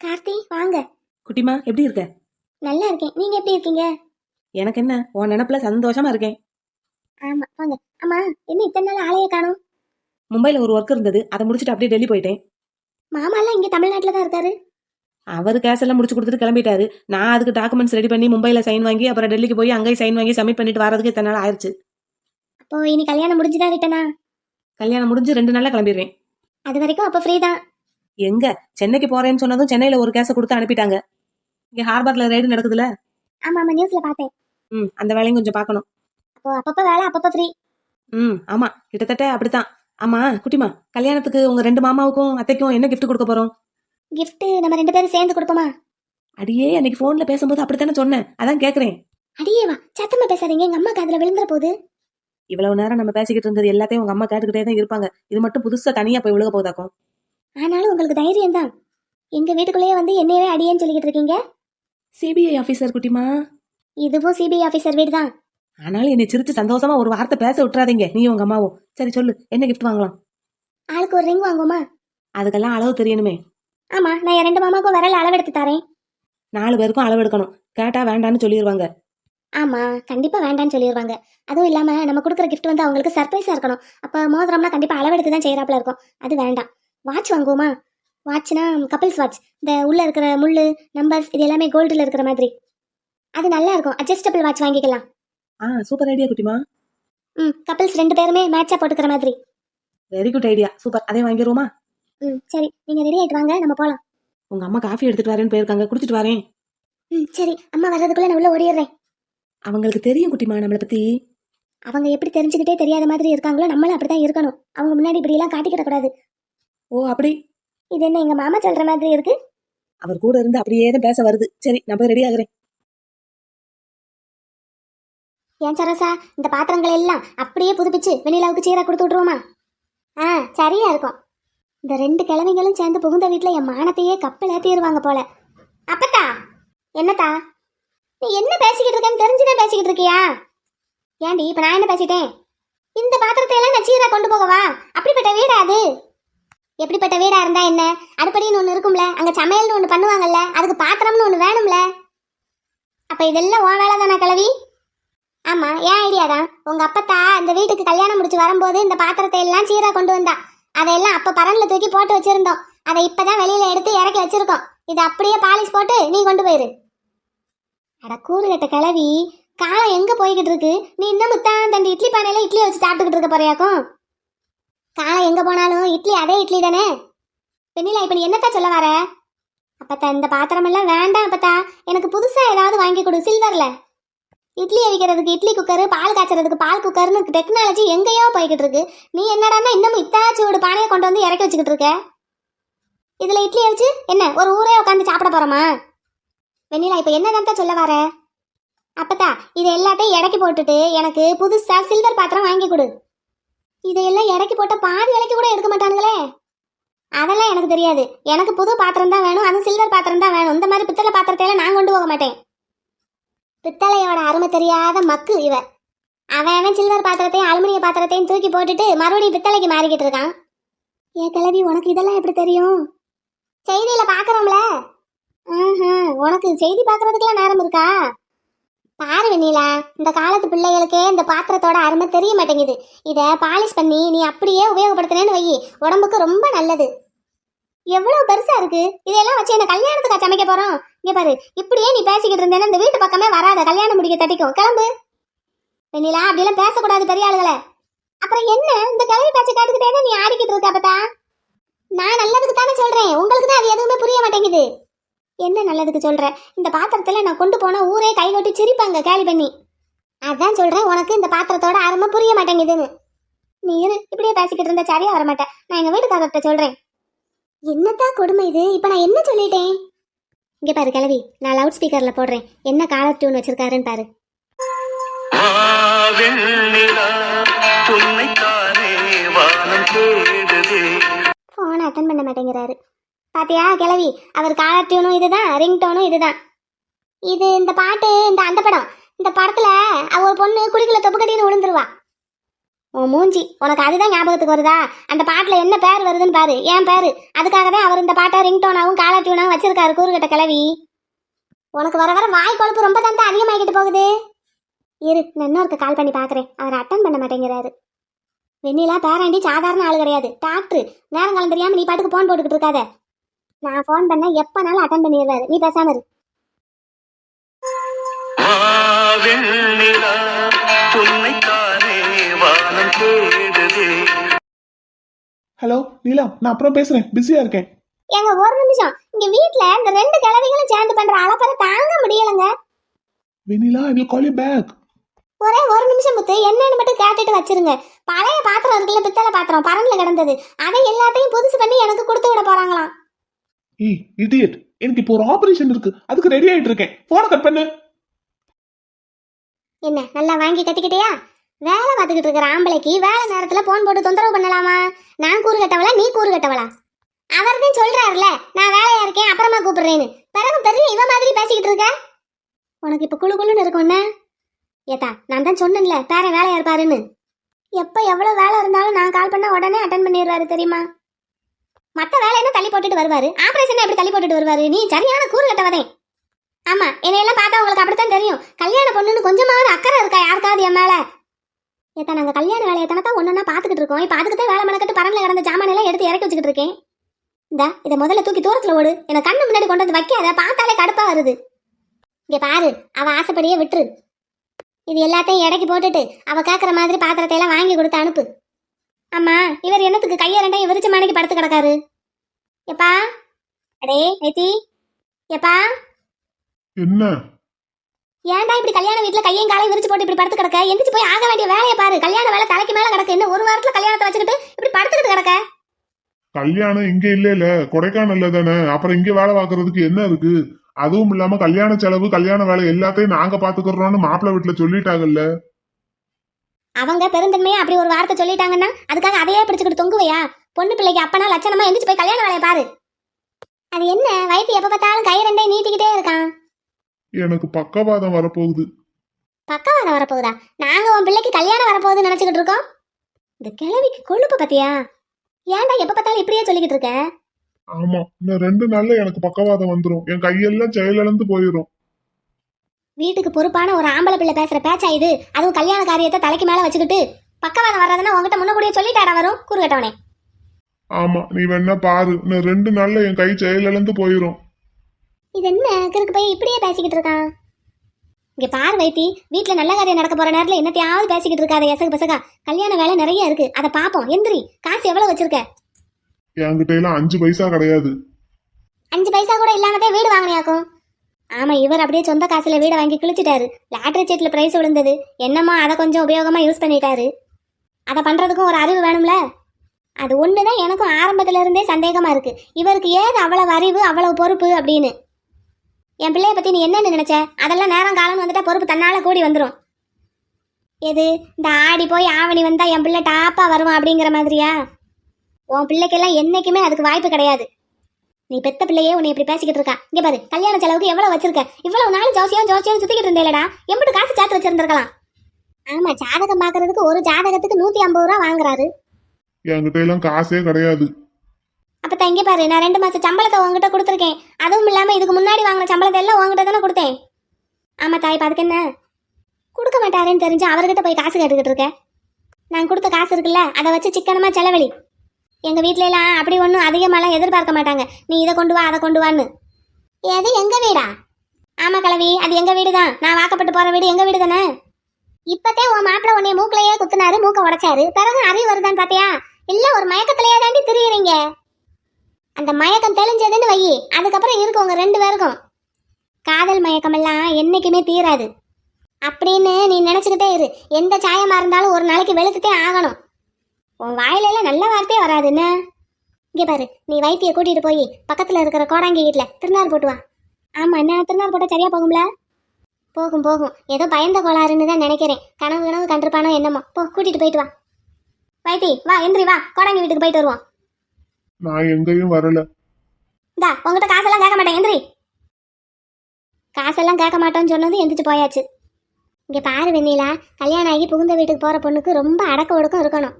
கார்த்தி வாங்க. குட்டிமா எப்படி இருக்க? நல்லா இருக்கேன். நீங்க எப்படி இருக்கீங்க? எனக்கு என்ன? உன் நினப்புல சந்தோஷமா இருக்கேன். ஆமா வாங்க. அம்மா என்ன இத்தனை நாள் ஆளைய காணும்? மும்பைல ஒரு ஒர்க் இருந்தது. அதை முடிச்சுட்டு அப்படியே டெல்லி போயிட்டேன். மாமா எல்லாம் இங்க தமிழ்நாட்டுல தான் இருக்காரு. அவர் கேஸ் எல்லாம் முடிச்சு கொடுத்துட்டு கிளம்பிட்டாரு. நான் அதுக்கு டாக்குமெண்ட்ஸ் ரெடி பண்ணி மும்பைல சைன் வாங்கி அப்புறம் டெல்லிக்கு போய் அங்கேயும் சைன் வாங்கி சப்மிட் பண்ணிட்டு வரதுக்கு இத்தனை நாள் ஆயிருச்சு. அப்போ இனி கல்யாணம் முடிஞ்சுதான் ரிட்டனா? கல்யாணம் முடிஞ்சு ரெண்டு நாள்ல கிளம்பிடுவேன். அது வரைக்கும் அப்ப ஃப்ரீ தான். எங்க? சென்னைக்கு போறேன்னு சொன்னதும் சென்னையில ஒரு கேஸை கொடுத்து அனுப்பிட்டாங்க. இங்க ஹார்பர்ல ரைடு நடக்குதுல? ஆமா ஆமா நியூஸ்ல பார்த்தேன். ம் அந்த வேலையும் கொஞ்சம் பார்க்கணும். அப்போ அப்பப்ப வேலை அப்பப்ப ஃப்ரீ ம் ஆமா கிட்டத்தட்ட அப்படித்தான். ஆமா குட்டிமா கல்யாணத்துக்கு உங்க ரெண்டு மாமாவுக்கும் அத்தைக்கும் என்ன gift கொடுக்க போறோம்? Gift நம்ம ரெண்டு பேரும் சேர்ந்து கொடுப்போமா? அடியே அன்னைக்கு போன்ல பேசும்போது அப்படித்தானே சொன்னேன். அதான் கேக்குறேன். அடியேவா சத்தமா பேசாதீங்க. எங்க அம்மா காதுல விழுந்துற போகுது இவ்வளவு நேரம் நம்ம பேசிக்கிட்டு இருந்தது எல்லாத்தையும் உங்க அம்மா கேட்டுக்கிட்டே தான் இருப்பாங்க. இது மட்டும் புதுசா தனியா போய் விழுக போதாக்கும் ஆனாலும் உங்களுக்கு தைரியம் தான். எங்க வீட்டுக்குள்ளேயே வந்து என்னையவே அடியேன்னு சொல்லிக்கிட்டு இருக்கீங்க? சிபிஐ ஆபீசர் குட்டிமா? இதுவும் சிபிஐ ஆபீசர் வீடு தான். ஆனாலும் என்னை சிரிச்சு சந்தோஷமா ஒரு வார்த்தை பேச விட்டுறாதீங்க நீ உங்க அம்மாவும். சரி சொல்லு என்ன gift வாங்கலாம்? ஆளுக்கு ஒரு ரிங் வாங்குவோமா? அதுக்கெல்லாம் அளவு தெரியணுமே. ஆமா நான் என் ரெண்டு மாமாக்கும் விரல் அளவெடுத்து தரேன். நாலு பேருக்கும் அளவு எடுக்கணும் கேட்டா வேண்டான்னு சொல்லிடுவாங்க ஆமா கண்டிப்பா வேண்டாம்னு சொல்லிடுவாங்க அதுவும் இல்லாம நம்ம கொடுக்குற gift வந்து அவங்களுக்கு சர்ப்ரைஸா இருக்கணும். அப்ப மோதிரம்னா கண்டிப்பா அளவெடுத்து தான் செய்யறாப்ல இருக்கும். அது வேண்டாம். வாட்ச் வாங்குவோமா? வாட்ச்னா கப்பிள்ஸ் வாட்ச் இந்த உள்ள இருக்கிற முள்ளு நம்பர்ஸ் இது எல்லாமே கோல்டுல இருக்கிற மாதிரி. அது நல்லா இருக்கும். அட்ஜஸ்டபிள் வாட்ச் வாங்கிக்கலாம். ஆ சூப்பர் ஐடியா குட்டிமா. ம் கப்பிள்ஸ் ரெண்டு பேருமே மேட்சா போட்டுக்கிற மாதிரி. வெரி குட் ஐடியா சூப்பர் அதே வாங்கிடுவோமா? ம் சரி. நீங்க ரெடி ஆயிட்டு வாங்க. நம்ம போலாம். உங்க அம்மா காஃபி எடுத்துட்டு வரேன்னு போயிருக்காங்க. குடிச்சிட்டு வரேன். ம் சரி. அம்மா வர்றதுக்குள்ள நான் உள்ள ஓடிடுறேன். அவங்களுக்கு தெரியும் குட்டிமா நம்மளை பத்தி. அவங்க எப்படி தெரிஞ்சுக்கிட்டே தெரியாத மாதிரி இருக்காங்களோ நம்மளும் அப்படிதான் இருக்கணும். அவங்க முன்னாடி இப்படி எல்லாம் காட்டிக்கிட கூடாது. ஓ அப்படி. இது என்ன எங்க மாமா சொல்ற மாதிரி இருக்கு? அவர் கூட இருந்து அப்படியே தான் பேச வருது. சரி நான் போய் ரெடி ஆகுறேன். ஏன் சரசா இந்த பாத்திரங்கள் எல்லாம் அப்படியே புதுப்பிச்சு வெண்ணிலாவுக்கு சீரா கொடுத்து விட்ருவோமா ஆ சரியா இருக்கும். இந்த ரெண்டு கிழமைகளும் சேர்ந்து புகுந்த வீட்டில் என் மானத்தையே கப்பல் ஏற்றிடுவாங்க போல. அப்பத்தா? என்னத்தா? நீ என்ன பேசிக்கிட்டு இருக்கேன்னு தெரிஞ்சுதான் பேசிக்கிட்டு இருக்கியா? ஏண்டி இப்போ நான் என்ன பேசிட்டேன்? இந்த பாத்திரத்தை எல்லாம் நான் சீரா கொண்டு போகவா? அப்படிப்பட்ட வீடா அது? எப்படிப்பட்ட வீடா இருந்தா என்ன? அடுப்படின்னு ஒன்று இருக்கும்ல அங்கே சமையல்னு ஒன்று பண்ணுவாங்கல்ல அதுக்கு பாத்திரம்னு ஒன்று வேணும்ல. அப்போ இதெல்லாம் ஓ வேலை தானே கிளவி ஆமாம் ஏன் ஐடியா தான். உங்கள் அப்பத்தா இந்த வீட்டுக்கு கல்யாணம் முடிச்சு வரும்போது இந்த பாத்திரத்தை எல்லாம் சீராக கொண்டு வந்தா. அதையெல்லாம் அப்போ பரன்ல தூக்கி போட்டு வச்சிருந்தோம். அதை இப்பதான் வெளியில எடுத்து இறக்கி வச்சிருக்கோம். இதை அப்படியே பாலிஷ் போட்டு நீ கொண்டு போயிரு. அட கூறு கட்ட கிளவி காலம் எங்க போய்கிட்டு இருக்கு? நீ இன்னும் முத்தான் தண்டி இட்லி பானையில இட்லி வச்சு சாப்பிட்டுக்கிட்டு இருக்க போறியாக்கும்? காலம் எங்க போனாலும் இட்லி அதே இட்லி தானே? பெண்ணிலா இப்ப நீ என்னத்தா சொல்ல வர? அப்பத்தா இந்த பாத்திரமெல்லாம் வேண்டாம் அப்பத்தா. எனக்கு புதுசா ஏதாவது வாங்கி கொடு சில்வர்ல இட்லி அவிக்கிறதுக்கு இட்லி குக்கர் பால் காய்ச்சறதுக்கு பால் குக்கர்னு டெக்னாலஜி எங்கேயோ போய்கிட்டு இருக்கு. நீ என்னடான்னா இன்னமும் இத்தாச்சி ஒரு பானையை கொண்டு வந்து இறக்கி வச்சுக்கிட்டு இருக்க? இதில் இட்லி அவிச்சு என்ன ஒரு ஊரே உட்காந்து சாப்பிட போறோமா? வெண்ணிலா இப்ப என்னதான் சொல்ல வர? அப்பத்தா இது எல்லாத்தையும் இறக்கி போட்டுட்டு எனக்கு புதுசாக சில்வர் பாத்திரம் வாங்கி கொடு. இதையெல்லாம் இறக்கி போட்ட பாதி விலைக்கு கூட எடுக்க மாட்டானுங்களே. அதெல்லாம் எனக்கு தெரியாது. எனக்கு புது பாத்திரம் தான் வேணும் அதுவும் சில்வர் பாத்திரம் தான் வேணும். இந்த மாதிரி பித்தளை பாத்திரத்தையெல்லாம் நான் கொண்டு போக மாட்டேன். பித்தளையோட அருமை தெரியாத மக்கு இவ. அவன் அவன் சில்வர் பாத்திரத்தையும் அலுமினிய பாத்திரத்தையும் தூக்கி போட்டுட்டு மறுபடியும் பித்தளைக்கு மாறிக்கிட்டு இருக்கான். ஏன் கிளவி உனக்கு இதெல்லாம் எப்படி தெரியும்? செய்தியில பாக்குறோம்ல. உனக்கு செய்தி பாக்குறதுக்கெல்லாம் நேரம் இருக்கா? பாரு வெண்ணிலா இந்த காலத்து பிள்ளைகளுக்கே இந்த பாத்திரத்தோட அருமை தெரிய மாட்டேங்குது. இதை பாலிஷ் பண்ணி நீ அப்படியே உபயோகப்படுத்தினேன்னு வை உடம்புக்கு ரொம்ப நல்லது. எவ்வளவு பெருசா இருக்கு. இதெல்லாம் வச்சு என்ன கல்யாணத்துக்கா சமைக்க போறோம்? இங்கே பாரு இப்படியே நீ பேசிக்கிட்டு இருந்தேன்னா இந்த வீட்டு பக்கமே வராத. கல்யாணம் முடிக்க தட்டிக்கும் கிளம்பு. வெண்ணிலா அப்படிலாம் பேசக்கூடாது பெரிய ஆளுகளை அப்புறம் என்ன? இந்த கிளவி பேச்சு காட்டுக்கிட்டே நீ ஆடிக்கிட்டு இருக்க பார்த்தா நான் நல்லதுக்கு தானே சொல்கிறேன் உங்களுக்கு தான் அது எதுவுமே புரிய மாட்டேங்குது. என்ன நல்லதுக்கு சொல்கிறேன் இந்த பாத்திரத்தில் நான் கொண்டு போனால் ஊரே கை கொட்டி சிரிப்பாங்க கேலி பண்ணி. அதான் சொல்கிறேன் உனக்கு இந்த பாத்திரத்தோட அருமை புரிய மாட்டேங்குதுன்னு. நீ இரு இப்படியே பேசிக்கிட்டு இருந்தா சரியா வர மாட்டேன் நான் எங்கள் வீட்டுக்காரர்கிட்ட சொல்கிறேன் என்னத்தான் கொடுமை இது? இப்போ நான் என்ன சொல்லிட்டேன்? இங்க பாரு கிளவி நான் லவுட் ஸ்பீக்கர்ல போடுறேன். என்ன காலர் டியூன் வச்சிருக்காருன்னு பாரு. ஃபோன் அட்டன் பண்ண மாட்டேங்கிறாரு. பாத்தியா கிளவி அவர் காலர் டியூனும் இதுதான் ரிங் டோனும் இதுதான். இது இந்த பாட்டு இந்த அந்த படம் இந்த படத்துல அவ ஒரு பொண்ணு குளிக்கல தொப்பு கட்டின்னு விழுந்துருவா. உன் மூஞ்சி உனக்கு அதுதான் ஞாபகத்துக்கு வருதா? அந்த பாட்டில் என்ன பேர் வருதுன்னு பாரு. ஏன் பேர்? அதுக்காக தான் அவர் இந்த பாட்டை ரிங்டோனாகவும் காலர் டியூனாவும் வச்சிருக்காரு கூறுகிட்ட கிளவி உனக்கு வர வர வாய் கொழுப்பு ரொம்ப தந்தா அதிகமாகிட்டு போகுது. இரு நான் இன்னொருக்கு கால் பண்ணி பார்க்குறேன் அவர் அட்டன் பண்ண மாட்டேங்கிறாரு. வெண்ணிலா பேராண்டி சாதாரண ஆள் கிடையாது. டாக்டர் நேரங்காலம் தெரியாமல் நீ பாட்டுக்கு ஃபோன் போட்டுக்கிட்டு இருக்காத. நான் ஃபோன் பண்ண எப்போனாலும் அட்டன் பண்ணிடுறாரு நீ பேசாம இரு. வெண்ணிலா ஹலோ நீலா நான் அப்புறம் பேசுறேன். பிஸியா இருக்கேன். எங்க ஒரு நிமிஷம். இங்க வீட்ல இந்த ரெண்டு கிழவிகளும் சேர்ந்து பண்ற அலப்பறை தாங்க முடியலங்க. Vennila I will call you back ஒரே ஒரு நிமிஷம் முத்து என்னன்னு மட்டும் கேட்டுட்டு வச்சிருங்க. பழைய பாத்திரம் இருக்குல்ல பித்தளை பாத்திரம் பரன்ல கிடந்தது. அதை எல்லாத்தையும் புதுசு பண்ணி எனக்கு கொடுத்து விட போறாங்களாம். ஏய் இடியட் எனக்கு இப்போ ஒரு ஆபரேஷன் இருக்கு. அதுக்கு ரெடி ஆயிட்டு இருக்கேன். போனை கட் பண்ணு. என்ன நல்லா வாங்கி கட்டிக்கிட்டியா? வேலை பார்த்துக்கிட்டு இருக்கிற ஆம்பளைக்கு வேலை நேரத்தில் போன் போட்டு தொந்தரவு பண்ணலாமா? நான் கூறு கட்டவளா நீ கூறு கட்டவளா? அவர் தான் நான் வேலையாக இருக்கேன் அப்புறமா கூப்பிடுறேன்னு. பிறகு பெரிய இவ மாதிரி பேசிக்கிட்டு இருக்க? உனக்கு இப்போ குளு குளுன்னு இருக்கும்ன ஏத்தா நான் தான் சொன்னேன்ல பேர வேலையாக இருப்பாருன்னு. எப்போ எவ்வளோ வேலை இருந்தாலும் நான் கால் பண்ணால் உடனே அட்டன் பண்ணிடுவாரு தெரியுமா? மற்ற வேலையெல்லாம் தள்ளி போட்டுட்டு வருவார்? ஆப்ரேஷன் எப்படி தள்ளி போட்டுட்டு வருவாரு? நீ சரியான கூறு கட்டவதே. ஆமாம் என்னையெல்லாம் பார்த்தா உங்களுக்கு அப்படித்தான் தெரியும். கல்யாண பொண்ணுன்னு கொஞ்சமாவது அக்கறை இருக்கா யாருக்காவது என் மேலே? ஏத்தா நாங்கள் கல்யாண வேலையை தானே ஒன்றா பார்த்துக்கிட்டு இருக்கோம். இப்போ அதுக்கு தான் வேலை மனக்கட்டு பரன்ல கிடந்த ஜாமானெல்லாம் எடுத்து இறக்கி வச்சுக்கிட்டு இருக்கேன். இந்தா இதை முதல்ல தூக்கி தூரத்தில் ஓடு. எனக்கு கண்ணு முன்னாடி கொண்டு வந்து வைக்காத. பார்த்தாலே கடுப்பாக வருது. இங்கே பாரு அவள் ஆசைப்படியே விட்டுரு. இது எல்லாத்தையும் இடைக்கு போட்டுட்டு அவள் கேட்குற மாதிரி பாத்திரத்தை எல்லாம் வாங்கி கொடுத்து அனுப்பு. அம்மா இவர் என்னத்துக்கு கையை ரெண்டையும் விரிச்ச மாணிக்கு படுத்து கிடக்காரு? எப்பா? அடே நேத்தி. எப்பா? என்ன? ஏன்டா இப்படி கல்யாண வீட்ல கையையும் காலையும் விரிச்சு போட்டு இப்படி படுத்து கிடக்க? எந்திரிச்சு போய் ஆக வேண்டிய வேலையை பாரு. கல்யாண வேலை தலைக்கு மேல கிடக்கு. இன்னும் ஒரு வாரத்துல கல்யாணத்தை வச்சுக்கிட்டு இப்படி படுத்துக்கிட்டு கிடக்க? கல்யாணம் இங்க இல்ல கொடைக்கானல்ல தானே. அப்புறம் இங்க வேலை பார்க்கறதுக்கு என்ன இருக்கு? அதுவும் இல்லாம கல்யாண செலவு கல்யாண வேலை எல்லாத்தையும் நாங்க பாத்துக்கிறோம்னு மாப்பிள்ளை வீட்டுல சொல்லிட்டாங்கல்ல. அவங்க பெருந்தன்மையா அப்படி ஒரு வார்த்தை சொல்லிட்டாங்கன்னா அதுக்காக அதையே பிடிச்சுக்கிட்டு தொங்குவையா? பொண்ணு பிள்ளைக்கு அப்பனா லட்சணமா எந்திரிச்சு போய் கல்யாண வேலையை பாரு. அது என்ன? வயிற்று எப்ப பார்த்தாலும் கை ரெண்டையும் நீட்டிக்கிட்டே இருக்கான். எனக்கு பக்கவாதம் வரப்போகுது. பக்கவாதம் வரப்போகுதா? நாங்க உன் பிள்ளைக்கு கல்யாணம் வரப்போகுதுன்னு நினைச்சுக்கிட்டு இருக்கோம். இந்த கிழவிக்கு கொழுப்பு பத்தியா? ஏன்டா எப்ப பார்த்தாலும் இப்படியே சொல்லிக்கிட்டு இருக்க? ஆமா இன்னும் ரெண்டு நாள்ல எனக்கு பக்கவாதம் வந்துரும். என் கையெல்லாம் செயலிழந்து போயிடும் வீட்டுக்கு பொறுப்பான ஒரு ஆம்பளை பிள்ளை பேசுற பேச்சா இது? அதுவும் கல்யாண காரியத்தை தலைக்கு மேல வச்சுக்கிட்டு பக்கவாதம் வர்றதுன்னா உங்ககிட்ட முன்னக்கூடியே சொல்லிட்டாடா வரும் குறுகட்டவனே ஆமா நீ வேணா பாரு. இன்னும் ரெண்டு நாள்ல என் கை செயலிழந்து போயிடும் இது என்ன கிறுக்கு போய் இப்படியே பேசிக்கிட்டு இருக்கான்? இங்க பாரு வைத்தி வீட்ல நல்ல காரியம் நடக்க போற நேரத்துல என்னத்தையாவது பேசிக்கிட்டு இருக்காத எசகு பசகா. கல்யாண வேலை நிறைய இருக்கு. அதை பாப்போம். எந்திரி காசு எவ்வளவு வச்சிருக்க? என்கிட்ட எல்லாம் அஞ்சு பைசா கிடையாது. அஞ்சு பைசா கூட இல்லாமதே வீடு வாங்கினியாக்கும்? ஆமா இவர் அப்படியே சொந்த காசுல வீடை வாங்கி கிழிச்சிட்டாரு. லாட்டரி சீட்ல பிரைஸ் விழுந்தது. என்னமோ அதை கொஞ்சம் உபயோகமா யூஸ் பண்ணிட்டாரு? அதை பண்றதுக்கும் ஒரு அறிவு வேணும்ல? அது ஒண்ணுதான் எனக்கும் ஆரம்பத்துல இருந்தே சந்தேகமா இருக்கு. இவருக்கு ஏது அவ்வளவு அறிவு அவ்வளவு பொறுப்பு அப்படின்னு? என் பிள்ளைய பத்தி நீ என்னன்னு நினைச்ச? அதெல்லாம் நேரம் காலம் வந்துட்டா பொறுப்பு தன்னால கூடி வந்துடும் எது? இந்த ஆடி போய் ஆவணி வந்தா என் பிள்ளை டாப்பா வருவான் அப்படிங்கிற மாதிரியா? உன் பிள்ளைக்கெல்லாம் என்னைக்குமே அதுக்கு வாய்ப்பு கிடையாது. நீ பெத்த பிள்ளையே உன்னை இப்படி பேசிக்கிட்டு இருக்கா. இங்க பாரு கல்யாண செலவுக்கு எவ்வளவு வச்சிருக்க? இவ்வளவு நாள் ஜோசியம் ஜோசியம் சுத்திக்கிட்டு இருந்தேலடா எம்பிட்டு காசு சேர்த்து வச்சிருந்திருக்கலாம். ஆமா ஜாதகம் பாக்குறதுக்கு ஒரு ஜாதகத்துக்கு நூத்தி ஐம்பது ரூபா வாங்குறாரு. என்கிட்ட எல்லாம் காசே கிடையாது. அப்போ தங்கி பாரு நான் ரெண்டு மாதம் சம்பளத்தை உங்ககிட்ட கொடுத்துருக்கேன். அதுவும் இல்லாமல் இதுக்கு முன்னாடி வாங்கின சம்பளத்தை எல்லாம் உங்ககிட்ட தானே கொடுத்தேன். ஆமாம் தாய் இப்ப அதுக்கு என்ன? கொடுக்க மாட்டாருன்னு தெரிஞ்சு அவர்கிட்ட போய் காசு கேட்டுக்கிட்டு இருக்கேன் நான் கொடுத்த காசு இருக்குல்ல அதை வச்சு சிக்கனமாக செலவழி. எங்கள் வீட்டிலலாம் எல்லாம் அப்படி ஒன்றும் அதிகமாலாம் எதிர்பார்க்க மாட்டாங்க. நீ இதை கொண்டு வா அதை கொண்டு வான்னு. எது எங்கள் வீடா? ஆமாம் கலவி அது எங்கள் வீடு தான் நான் வாக்கப்பட்டு போகிற வீடு எங்கள் வீடு தானே இப்போத்தே உன் மாப்பிள்ள உன்னைய மூக்கிலேயே குத்துனாரு மூக்கை உடைச்சாரு. பிறகு அறிவு வருதான்னு பார்த்தியா இல்லை ஒரு மயக்கத்திலேயே தாண்டி திரியுறீங்க. அந்த மயக்கம் தெளிஞ்சதுன்னு வை. அதுக்கப்புறம் இருக்கு உங்க ரெண்டு பேருக்கும். காதல் மயக்கமெல்லாம் என்னைக்குமே தீராது. அப்படின்னு நீ நினச்சிக்கிட்டே இரு. எந்த சாயமாக இருந்தாலும் ஒரு நாளைக்கு வெளுத்துட்டே ஆகணும். உன் வாயிலெல்லாம் நல்ல வார்த்தையே வராதுன்னு இங்கே பாரு நீ வைத்திய கூட்டிகிட்டு போய் பக்கத்தில் இருக்கிற கோடாங்கி வீட்டில் திருநார் போட்டு வா. ஆமாம் என்ன? திருநார் போட்டால் சரியாக போகும்ல? போகும் போகும். ஏதோ பயந்த கோளாறுன்னு தான் நினைக்கிறேன். கனவு கனவு கண்டிருப்பானோ என்னமோ. போ கூட்டிகிட்டு போயிட்டு வா. வைத்தி வா எந்திரி வா. கோடாங்கி வீட்டுக்கு போயிட்டு வருவோம். நான் எங்கேயும் வரல. இந்தா உங்ககிட்ட காசெல்லாம் கேட்க மாட்டேன் எந்திரி. காசெல்லாம் கேட்க மாட்டோம்னு சொன்னது எந்திரிச்சு போயாச்சு. இங்கே பாரு வெண்ணிலா கல்யாணம் ஆகி புகுந்த வீட்டுக்கு போகிற பொண்ணுக்கு ரொம்ப அடக்க ஒடுக்கம் இருக்கணும்.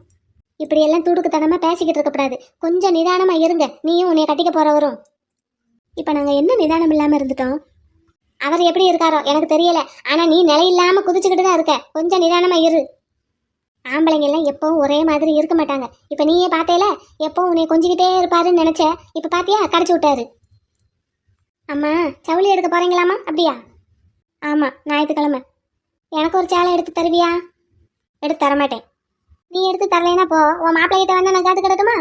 இப்படியெல்லாம் துடுக்குத்தனமாக பேசிக்கிட்டு இருக்கக்கூடாது. கொஞ்சம் நிதானமாக இருங்க நீயும் உன்னைய கட்டிக்க போகிறவரும் இப்போ நாங்கள் என்ன நிதானம் இல்லாமல் இருந்துட்டோம்? அவர் எப்படி இருக்காரோ எனக்கு தெரியல. ஆனால் நீ நிலையில்லாமல் குதிச்சுக்கிட்டு தான் இருக்க. கொஞ்சம் நிதானமாக இரு. ஆம்பளைங்க எல்லாம் எப்பவும் ஒரே மாதிரி இருக்க மாட்டாங்க. இப்போ நீயே பார்த்தேல எப்போ உன்னை கொஞ்சிக்கிட்டே இருப்பாருன்னு நினச்ச இப்போ பார்த்தியா கடைச்சி விட்டாரு. அம்மா சவுளி எடுக்க போகிறீங்களாம்மா அப்படியா? ஆமாம் ஞாயிற்றுக்கிழமை. எனக்கு ஒரு சேலை எடுத்து தருவியா? எடுத்து தரமாட்டேன். நீ எடுத்து தரலைன்னா போ உன் மாப்பிள்ளைகிட்ட வேணா நான் காத்து கிடக்குமா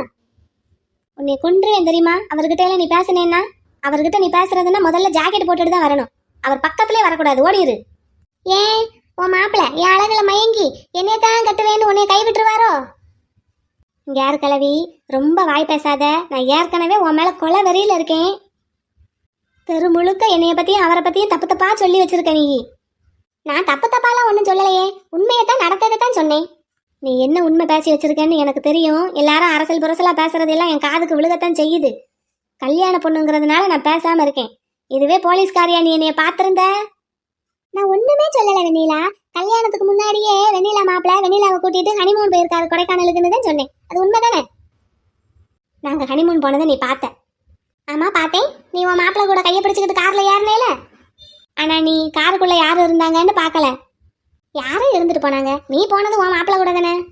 உன்னை கொன்றுவேன் தெரியுமா? அவர்கிட்ட எல்லாம் நீ பேசுனேன்னா அவர்கிட்ட நீ பேசுறதுன்னா முதல்ல ஜாக்கெட் போட்டுட்டு தான் வரணும். அவர் பக்கத்துலேயே வரக்கூடாது ஓடிடு ஏன்? உன் மாப்பிள்ள என் அழகுல மயங்கி என்னைய தான் கட்டுவேன்னு உன்னை கைவிட்டுருவாரோ? யார் கலவி ரொம்ப வாய் பேசாத. நான் ஏற்கனவே உன் மேலே கொலை வெறியில் இருக்கேன். தெரு முழுக்க என்னைய பற்றியும் அவரை பற்றியும் தப்பு தப்பாக சொல்லி வச்சிருக்க நீ. நான் தப்பு தப்பாலாம் ஒன்றும் சொல்லலையே. உண்மையை தான் நடத்ததை தான் சொன்னேன். நீ என்ன உண்மை பேசி வச்சிருக்கேன்னு எனக்கு தெரியும். எல்லாரும் அரசல் புரசலாக பேசுறதெல்லாம் என் காதுக்கு விழுகத்தான் செய்யுது. கல்யாண பொண்ணுங்கிறதுனால நான் பேசாமல் இருக்கேன். இதுவே போலீஸ்காரியா நீ என்னைய பார்த்துருந்த? நான் ஒண்ணுமே சொல்லல வெண்ணிலா. கல்யாணத்துக்கு முன்னாடியே வெண்ணிலா மாப்பிள்ள வெண்ணிலாவை கூட்டிட்டு ஹனிமூன் போயிருக்காரு கொடைக்கானலுக்குன்னு தான் சொன்னேன். அது உண்மைதானே? நாங்க ஹனிமூன் போனதை நீ பார்த்த. ஆமா பார்த்தேன். நீ உன் மாப்பிள்ள கூட கையை பிடிச்சிக்கிட்டு கார்ல ஏறினேல? ஆனா நீ காருக்குள்ள யாரும் இருந்தாங்கன்னு பார்க்கல. யாரும் இருந்துட்டு போனாங்க. நீ போனது உன் மாப்பிள்ள கூட தானே?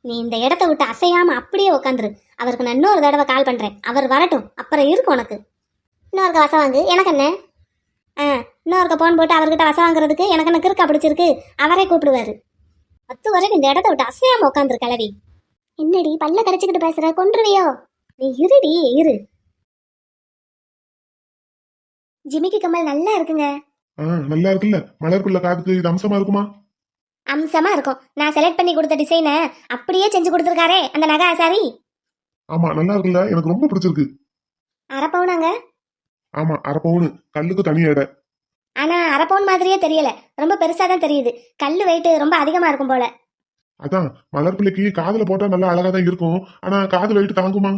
நீ இந்த இடத்த விட்டு அசையாம அப்படியே உட்காந்துரு அவருக்கு நான் இன்னொரு தடவை கால் பண்றேன். அவர் வரட்டும். அப்புறம் இருக்கு உனக்கு. இன்னொருக்க வசம் வாங்கு. எனக்கு என்ன? ஆ இன்னொருக்க போன் போட்டு அவர்கிட்ட வசம் வாங்குறதுக்கு எனக்கு என்ன கிறுக்கா பிடிச்சிருக்கு. அவரே கூப்பிடுவாரு. பத்து வரைக்கும் இந்த இடத்த விட்டு அசையாம உட்காந்துரு கிளவி என்னடி பல்ல கடிச்சுக்கிட்டு பேசுற? கொன்றுவியோ? நீ இருடி இரு. ஜிமிக்கி கம்மல் நல்லா இருக்குங்க. ஆ நல்லா இருக்குல்ல? மலர் பிள்ளை காதுக்கு இது அம்சமா இருக்குமா? அம்சமா இருக்கும். நான் செலக்ட் பண்ணி கொடுத்த டிசைனை அப்படியே செஞ்சு கொடுத்துருக்காரே அந்த நகை சாரி ஆமா நல்லா இருக்குல்ல? எனக்கு ரொம்ப பிடிச்சிருக்கு. அரை பவுனாங்க ஆமா அரை பவுனு. கல்லுக்கு தனி எடை. ஆனா அரை பவுன் மாதிரியே தெரியல. ரொம்ப பெருசா தான் தெரியுது. கல்லு வெயிட் ரொம்ப அதிகமா இருக்கும் போல. அதான் மலர் பிள்ளைக்கு காதுல போட்டா நல்லா அழகா தான் இருக்கும். ஆனா காது வெயிட் தாங்குமா?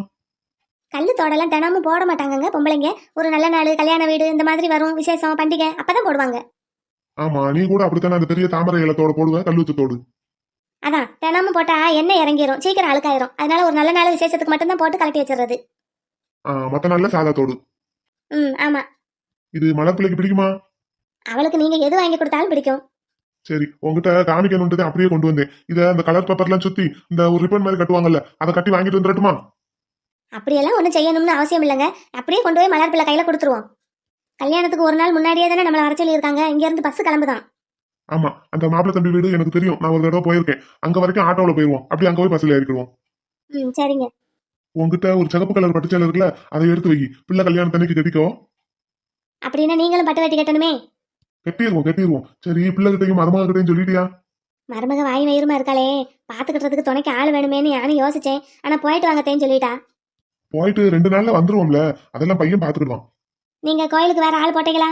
கல்லு தோடெல்லாம் தினமும் போட மாட்டாங்கங்க பொம்பளைங்க. ஒரு நல்ல நாள் கல்யாண வீடு இந்த மாதிரி வரும் விசேஷம் பண்டிகை அப்பதான் போடுவாங்க. ஆமா நீ கூட அப்படித்தானே அந்த பெரிய தாமரை இலத்தோட போடுவ? கல்லுத்தோடு அதான் தினமும் போட்டா எண்ணெய் இறங்கிரும். சீக்கிரம் அழுக்காயிரும். அதனால ஒரு நல்ல நாள் விசேஷத்துக்கு மட்டும்தான் போட்டு கலட்டி வச்சிடுறது. ஆ மத்த நல்ல சாதா தோடு. ம் ஆமா. இது மலர் பிள்ளைக்கு பிடிக்குமா? அவளுக்கு நீங்க எது வாங்கி கொடுத்தாலும் பிடிக்கும். சரி உங்ககிட்ட காமிக்கணும்ன்றதை அப்படியே கொண்டு வந்தேன். இத அந்த கலர் பேப்பர்லாம் சுத்தி இந்த ஒரு ரிப்பன் மாதிரி கட்டுவாங்கல்ல அதை கட்டி வாங்கிட்டு வந்துடட்டுமா? அப்படியெல்லாம் ஒன்றும் செய்யணும்னு அவசியம் இல்லைங்க. அப்படியே கொண்டு போய் மலர் பிள்ளை கையில கொடுத்துருவோம். கல்யாணத்துக்கு ஒரு நாள் முன்னாடியே தானே நம்மளை வர சொல்லியிருக்காங்க. இங்க இருந்து பஸ் கிளம்புதான். ஆமா அந்த மாப்பிள்ளை தம்பி வீடு எனக்கு தெரியும். நான் ஒரு தடவை போயிருக்கேன். அங்க வரைக்கும் ஆட்டோல போயிருவோம். அப்படி அங்க போய் பஸ்ல ஏறிக்கிடுவோம். ம் சரிங்க. உங்ககிட்ட ஒரு சிகப்பு கலர் பட்டுச்சேலை இருக்குல்ல அதை எடுத்து வை. பிள்ளை கல்யாணத்தன்னைக்கு கட்டிக்கோ. அப்படின்னா நீங்களும் பட்டு வெட்டி கட்டணுமே? கட்டிடுவோம் கட்டிடுவோம் சரி பிள்ளைகிட்டையும் மருமக கிட்டையும் சொல்லிட்டியா? மருமக வாய் வயிறுமா இருக்காளே? பாத்துக்கிட்டதுக்கு துணைக்கு ஆள் வேணுமேன்னு நானும் யோசிச்சேன். ஆனா போயிட்டு வாங்க தேன்னு சொல்லிட்டா. போயிட்டு ரெண்டு நாள்ல வந்துருவோம்ல அதெல்லாம் பையன் பாத்துக்கிடுவான் நீங்க கோயிலுக்கு வேற ஆள் போட்டீங்களா?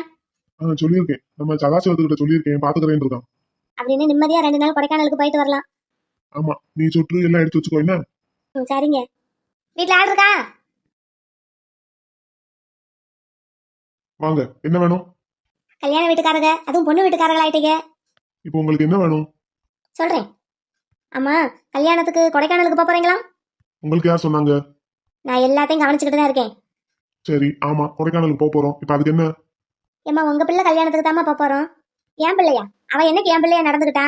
ஆ சொல்லியிருக்கேன். நம்ம சதாசிவத்துக்கிட்ட சொல்லியிருக்கேன் பாத்துக்கிறேன் இருக்கான். அப்படின்னு நிம்மதியா ரெண்டு நாள் கொடைக்கானலுக்கு போயிட்டு வரலாம். ஆமா நீ சுற்று எல்லாம் எடுத்து வச்சுக்கோ என்ன? ம், சரிங்க. வீட்ல ஆள் இருக்கா? வாங்க என்ன வேணும்? கல்யாண வீட்டுக்காரங்க அதுவும் பொண்ணு வீட்டுக்காரங்களா ஆயிட்டீங்க இப்போ உங்களுக்கு என்ன வேணும்? சொல்றேன். அம்மா கல்யாணத்துக்கு கொடைக்கானலுக்கு போப் போறீங்களா? உங்களுக்கு யார் சொன்னாங்க? நான் எல்லாத்தையும் கவனிச்சுக்கிட்டு தான் இருக்கேன். சரி ஆமா கொடைக்கானலுக்கு போக போறோம். இப்ப அதுக்கு என்ன? ஏம்மா உங்க பிள்ளை கல்யாணத்துக்கு தாம்மா போப் போறோம். என் பிள்ளையா? அவ என்னைக்கு என் பிள்ளையா நடந்துக்கிட்டா?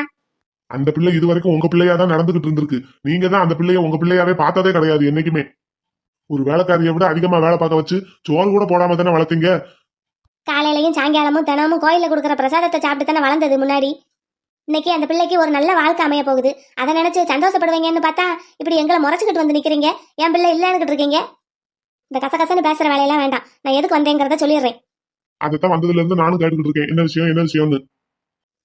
அந்த பிள்ளை இது வரைக்கும் உங்க பிள்ளையா தான் நடந்துகிட்டு இருந்திருக்கு. நீங்க தான் அந்த பிள்ளைய உங்க பிள்ளையாவே பார்த்ததே கிடையாது என்னைக்குமே. ஒரு வேலைக்காரியை விட அதிகமா வேலை பார்க்க வச்சு சோறு கூட போடாம தானே வளர்த்தீங்க? காலையிலயும் சாயங்காலமும் தினமும் கோயில்ல கொடுக்குற பிரசாதத்தை சாப்பிட்டு தானே வளர்ந்தது முன்னாடி? இன்னைக்கு அந்த பிள்ளைக்கு ஒரு நல்ல வாழ்க்கை அமைய போகுது. அதை நினைச்சு சந்தோஷப்படுவீங்கன்னு பார்த்தா இப்படி எங்களை முறைச்சுக்கிட்டு வந்து நிக்கிறீங்க? என் பிள்ளை இல்லைன்னு இருக்கீங்க? இந்த கசகசன்னு பேசுற வேலையெல்லாம் வேண்டாம். நான் எதுக்கு வந்தேங்கிறத சொல்லிடுறேன். அதைத்தான் வந்ததுல இருந்து நானும் கேட்டுக்கிட்டு இருக்கேன். என்ன விஷயம் என்ன விஷயம்னு?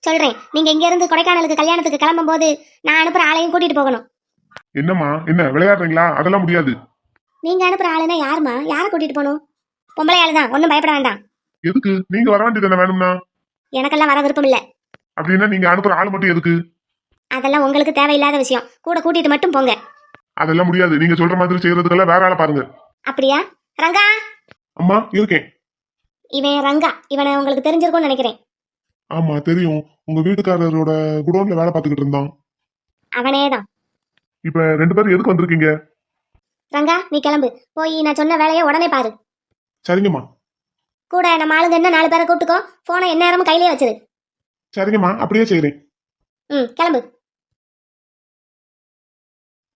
சொல்றேன். நீங்க இங்க இருந்து கொடைக்கானலுக்கு கல்யாணத்துக்கு கிளம்பும் போது நான் அனுப்புற ஆளையும் கூட்டிட்டு போகணும். என்னம்மா? என்ன விளையாடுறீங்களா? அதெல்லாம் முடியாது. நீங்க அனுப்புற ஆளுனா யாருமா யாரை கூட்டிட்டு போகணும்? பொம்பளை ஆளு தான். ஒன்றும் பயப்பட வேண்டாம். எதுக்கு? நீங்க வர வேண்டியது வேணும்னா? எனக்கெல்லாம் வர விருப்பம் இல்ல. அப்படின்னா நீங்க அனுப்புற ஆள் மட்டும் எதுக்கு? அதெல்லாம் உங்களுக்கு தேவையில்லாத விஷயம். கூட கூட்டிட்டு மட்டும் போங்க. அதெல்லாம் முடியாது. நீங்க சொல்ற மாதிரி செய்யறதுக்கெல்லாம் வேற ஆளை பாருங்க. அப்படியா? ரங்கா? அம்மா இருக்கேன். இவன் ரங்கா. இவனை உங்களுக்கு தெரிஞ்சிருக்கும்னு நினைக்கிறேன். ஆமா தெரியும். உங்க வீட்டுக்காரரோட குடோன்ல வேலை பார்த்துக்கிட்டு இருந்தான். அவனே தான் இப்ப ரெண்டு பேரும் எதுக்கு வந்திருக்கீங்க? ரங்கா நீ கிளம்பு. போய் நான் சொன்ன வேலையை உடனே பாரு. சரிங்கம்மா. கூட நம்ம ஆளுங்க என்ன நாலு பேரை கூப்பிட்டுக்கோ போனை எந்நேரமும் கையிலே வச்சிரு. சரிங்கம்மா அப்படியே செய்றேன். ம் கிளம்பு.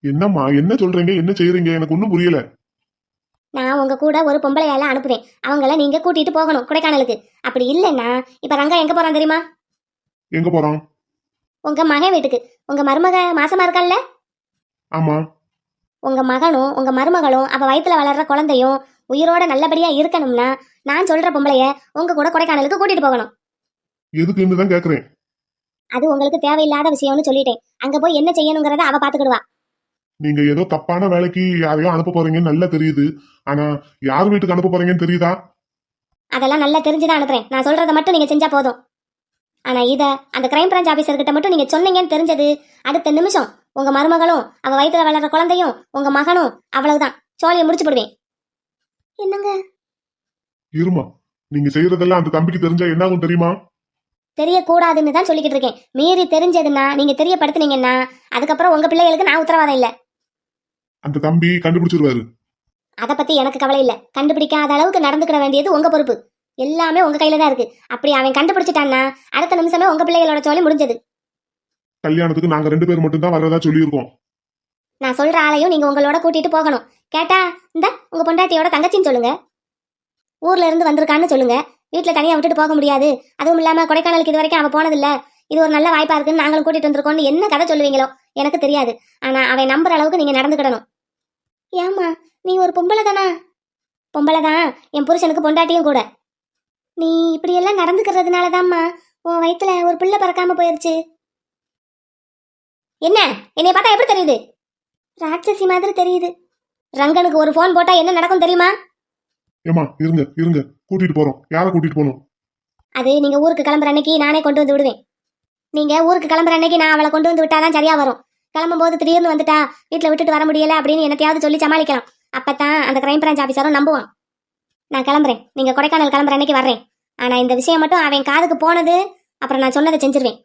என்னம்மா என்ன சொல்றீங்க? என்ன செய்யறீங்க எனக்கு ஒன்றும் புரியல. நான் உங்க கூட ஒரு பொம்பளையால அனுப்புவேன். அவங்கள நீங்க கூட்டிட்டு போகணும் கொடைக்கானலுக்கு. அப்படி இல்லைன்னா இப்ப ரங்கா எங்க போறான் தெரியுமா? எங்க போறோம் உங்க மகன் வீட்டுக்கு. உங்க மருமக மாசமா இருக்கான்ல ஆமா. உங்க மகனும் உங்க மருமகளும் அவ வயித்துல வளர்ற குழந்தையும் உயிரோட நல்லபடியா இருக்கணும்னா நான் சொல்ற பொம்பளைய உங்க கூட கொடைக்கானலுக்கு கூட்டிட்டு போகணும். எதுக்குன்னு தான் கேக்குறேன்? அது உங்களுக்கு தேவையில்லாத விஷயம்னு சொல்லிட்டேன். அங்க போய் என்ன செய்யணுங்கிறத அவ பாத்துக்கிடுவா. நீங்க ஏதோ தப்பான வேலைக்கு யாரையோ அனுப்ப போறீங்கன்னு நல்லா தெரியுது. ஆனா யார் வீட்டுக்கு அனுப்ப போறீங்கன்னு தெரியுதா? அதெல்லாம் நல்லா தெரிஞ்சுதான் அனுப்புறேன். நான் சொல்றத மட்டும் நீங்க செஞ்சா போதும். ஆனா இத அந்த கிரைம் பிரான்ச் ஆபீசர் கிட்ட மட்டும் நீங்க சொன்னீங்கன்னு தெரிஞ்சது அடுத்த நிமிஷம் உங்க மருமகளும் அவ வயித்துல வளர்ற குழந்தையும் உங்க மகனும் அவ்வளவுதான். சோழியை முடிச்சு போடுவேன். என்னங்க? இருமா நீங்க செய்யறதெல்லாம் அந்த தம்பிக்கு தெரிஞ்சா என்ன ஆகும் தெரியுமா? தெரியக்கூடாதுன்னு தான் சொல்லிக்கிட்டு இருக்கேன். மீறி தெரிஞ்சதுன்னா நீங்க தெரியப்படுத்துனீங்கன்னா அதுக்கப்புறம் உங்க பிள்ளைகளுக்கு நான் உத்தரவாதம் இல்ல. அந்த தம்பி கண்டுபிடிச்சிருவாரு. அதை பத்தி எனக்கு கவலை இல்ல. கண்டுபிடிக்காத அளவுக்கு நடந்துக்கிட வேண்டியது உங்க பொறுப்பு. எல்லாமே உங்க கையில தான் இருக்கு. அப்படி அவன் கண்டுபிடிச்சிட்டான்னா அடுத்த நிமிஷமே உங்க பிள்ளைகளோட சோழி முடிஞ்சது. கல்யாணத்துக்கு நாங்க ரெண்டு பேர் மட்டும் தான் வர்றதா சொல்லியிருக்கோம். நான் சொல்ற ஆளையும் நீங்க உங்களோட கூட்டிட்டு போகணும். கேட்டா இந்த உங்க பொண்டாட்டியோட தங்கச்சின்னு சொல்லுங்க. ஊர்ல இருந்து வந்திருக்கான்னு சொல்லுங்க. வீட்டுல தனியா விட்டுட்டு போக முடியாது. அதுவும் இல்லாம கொடைக்கானலுக்கு இது வரைக்கும் அவ போனதில்ல. இது ஒரு நல்ல வாய்ப்பா இருக்குன்னு நாங்களும் கூட்டிட்டு வந்திருக்கோம்னு என்ன கதை சொல்லுவீங்களோ? எனக்கு தெரியாது. ஆனா அவன் நம்புற அளவுக்கு நீங்க நடந்துக்கிடணும். ஏமா நீ ஒரு பொம்பளை தானா பொம்பளை தான் என் புருஷனுக்கு பொண்டாட்டியும் கூட. நீ இப்படி எல்லாம் நடந்துக்கிறதுனால தான்மா உன் வயித்துல ஒரு பிள்ளை பறக்காம போயிருச்சு. என்ன? என்னைய பார்த்தா எப்படி தெரியுது? ராட்சசி மாதிரி தெரியுது. ரங்கனுக்கு ஒரு ஃபோன் போட்டா என்ன நடக்கும் தெரியுமா? ஏமா இருங்க இருங்க. கூட்டிட்டு போறோம். யாரை கூட்டிட்டு போகணும்? அது நீங்க ஊருக்கு கிளம்புற அன்னைக்கு நானே கொண்டு வந்து விடுவேன். நீங்க ஊருக்கு கிளம்புற அன்னைக்கு நான் அவளை கொண்டு வந்து விட்டாதான் சரியா வரும். கிளம்பும் போது திடீர்னு வந்துட்டா வீட்டில் விட்டுட்டு வர முடியல அப்படின்னு என்னத்தையாவது சொல்லி சமாளிக்கலாம். அப்பதான் அந்த கிரைம் பிரான்ச் ஆஃபீஸரும் நம்புவான். நான் கிளம்புறேன். நீங்க கொடைக்கானல் கிளம்புற அன்னைக்கு வர்றேன். ஆனா இந்த விஷயம் மட்டும் அவன் காதுக்கு போனது அப்புறம் நான் சொன்னதை செஞ்சிருவேன்.